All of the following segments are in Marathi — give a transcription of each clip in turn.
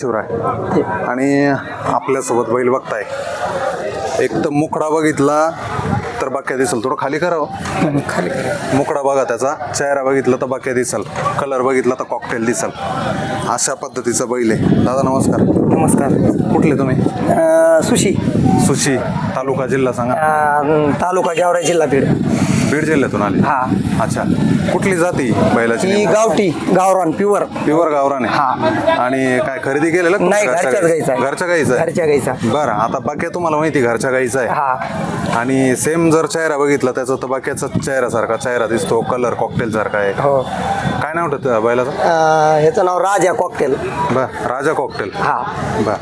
शिवराय. आणि आपल्यासोबत बैल बघताय. एक तर मुकडा बघितला तर बाक्या दिसल. थोडं खाली करावं खाली मुकडा बघा त्याचा. चेहरा बघितला तर बाक्या दिसल. कलर बघितला तर कॉकटेल दिसल. अशा पद्धतीचा बैल आहे. दादा नमस्कार. नमस्कार. कुठले तुम्ही? सुशी. सुशी. तालुका जिल्हा सांगा. तालुका गेवराई जिल्हा बीड. बीड जिल्ह्यातून आली? हा. अच्छा. कुठली जाती बैलाची? ही गावठी गावरान प्युअर. प्युअर गावराने हा. आणि काय खरेदी केलेलं? नाही घरच्या घरच्याच? गाईचा आहे. घरच्या गाईचा आहे? घरच्या गाईचा बरं आता बाक्या तुम्हाला माहिती घरच्या गाईचा आहे. हा. आणि सेम जर चेहरा बघितला त्याचा तर बाक्याचा चेहऱ्यासारखा चेहरा दिसतो कलर कॉकटेल सारखा आहे. हो. काय नाव ठेवतं बैलाचं? अं, ह्याचं नाव राजा कॉकटेल बर राजा कॉकटेल हा. बर.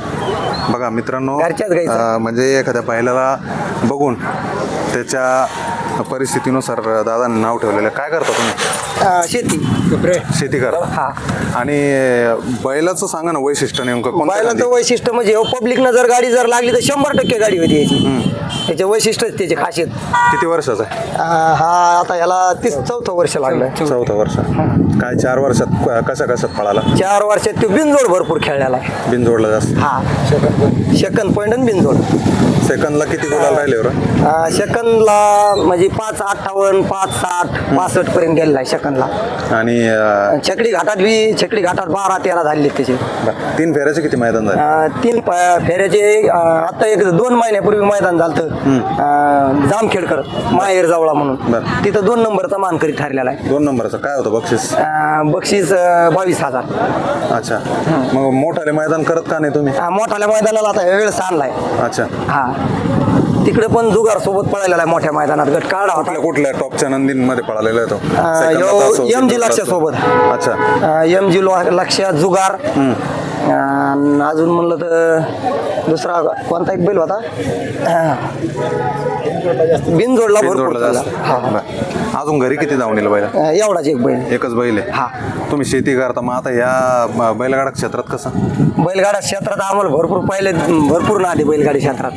बघा मित्रांनो घरच्याच गाईचं. अं, म्हणजे एखाद्या बैलाला बघून त्याच्या परिस्थितीनुसार दादांनी नाव ठेवलेलं आहे. काय करता तुम्ही? अं, शेती. शेती करा हा. आणि बैलाचं सांगा ना वैशिष्ट्य नेमकं कोणत्या बैलाचं? वैशिष्ट्य म्हणजे पब्लिकनं जर गाडी जर लागली तर शंभर टक्के गाडी होती याची. त्याचे वैशिष्ट्यच त्याची खासियत. किती वर्षाचा आहे? अं, हा आता याला तीस चौथं वर्ष लागलं चौथा. वर्ष. काय चार वर्षात क- कशा कशात पळाला? चार वर्षात तो बिनजोड भरपूर खेळलेला आहे. बिनजोडला जास्त. हा. सेकंद पॉईंट आणि बिनजोड. सेकंदला किती गुलाल राहिले बरं? अं, सेकंदला म्हणजे पाच अठ्ठावन्न पाच साठ पासष्ट पर्यंत गेलेला आहे सेकंदला आणि अं, छकडी घाटात बी छकडी घाटात बारा तेरा झाले त्याचे. तीन फेऱ्याचे किती मैदान झाले? अं, तीन प- फेऱ्याचे अं, आता एक दोन महिन्यापूर्वी मैदान झालं जामखेडकर माहेर जावळा म्हणून. बरं. तिथं दोन नंबरचा मानकरी ठरलेला आहे. दोन नंबरचं. काय होतं बक्षीस? अं, बक्षीस अं, बावीस हजार. अच्छा. मग मोठाले मैदान करत का नाही तुम्ही? अं, मोठाल्या मैदानाला आता वेळ आणलाय अच्छा. हा. तिकडे पण जुगार सोबत पळालेला आहे मोठ्या मैदानात. गट काढा होता. कुठल्या टॉपच्या नंदींमध्ये पळालेला आहे तो? सेकंदात यो- असो, एम जी लक्ष्या असो. सोबत. अच्छा. एम जी लक्ष जुगार. अजून म्हणलं तर दुसरा कोणता एक बैल होता? बिनजोडला भरपूर हा. बरं. अजून घरी किती धावून येईल बैला? अं, एवढाच एक बैल. एकच बैल आहे? हा. तुम्ही शेती करता मग आता या ब- बैलगाडा क्षेत्रात कसं? बैलगाडा क्षेत्रात आम्हाला भरपूर पहिले भरपूर नादी बैलगाडी क्षेत्रात.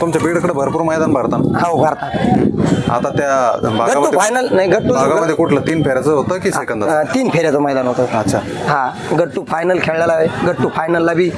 तुमच्या बीडकडे भरपूर मैदान भरतात हो करतात आता त्या गट्टू भागामध्ये फायनल नाही गट्टू भागामध्ये कुठलं? तीन फेऱ्याचं होतं की सेकंदाचं अं, तीन फेऱ्याचं मैदान होतं. अच्छा. हा गट्टू फायनल खेळलेला आहे. गट्टू फायनलला बी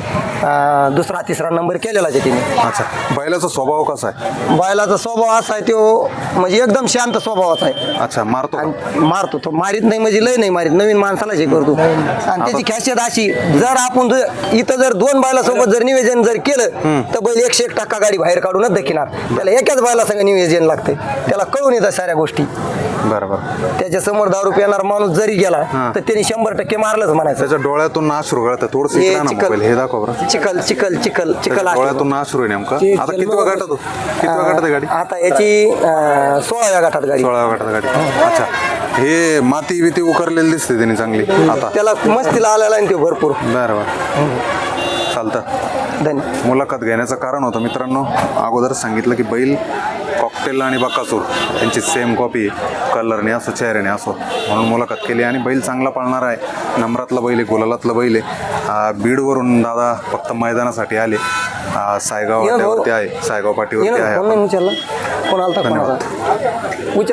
अं, दुसरा तिसरा नंबर केलेला आहे तिने. अच्छा. बैलाचा स्वभाव कसा आहे? बैलाचा स्वभाव असा आहे तो म्हणजे एकदम शांत स्वभावाचा आहे. अच्छा मारतो का? आणि मारतो तो मारीत नाही म्हणजे लय नाही मारीत नवीन माणसाला हे करतो. आणि त्याची खासियत अशी जर आपण जर- इथं जर दोन बैला सोबत जर नियोजन जर केलं तर बैल एकशे एक टक्का गाडी बाहेर काढूनच दखिणार त्याला एकाच बैला संग नियोजन लागते त्याला कळून येतात साऱ्या गोष्टी. बरं बरं. त्याच्यासमोर दारू पिणार माणूस जरी गेला हा. तर त्यांनी शंभर टक्के मारलंच म्हणायचं. त्याच्या डोळ्यातून नाश्रू गळतं थोडस हे ना चिखल. मोबाईल हे दाखव बरं. चिखल चिखल चिखल चिखल. डोळ्यातून नाश्रू आहे नेमकं. आता किती गटात? किती गटात आहे गाडी? आता याची अं, सोळाव्या गटात गाडी. सोळाव्या गटात गाडी. अच्छा. हे माती बिती उकरलेली दिसते त्यांनी चांगली. आता. त्याला मस्तीला आलेला आहे ना ते भरपूर. बरं बरं. चालतं. धन्यवाद. मुलाखत घेण्याचं कारण होतं मित्रांनो अगोदर सांगितलं की बैल कॉकटेल आणि बकासूर यांची सेम कॉपी कलरने असो चेहऱ्याने असो म्हणून मुलाखत केली आणि बैल चांगला पळणार आहे. नम्रातला बैल आहे गुलालातला बैल आहे. बीडवरून दादा फक्त मैदानासाठी आले. सायगाव. वाट्यावरती आहे सायगाव पाटीवरती आहे कोण आपण. नाही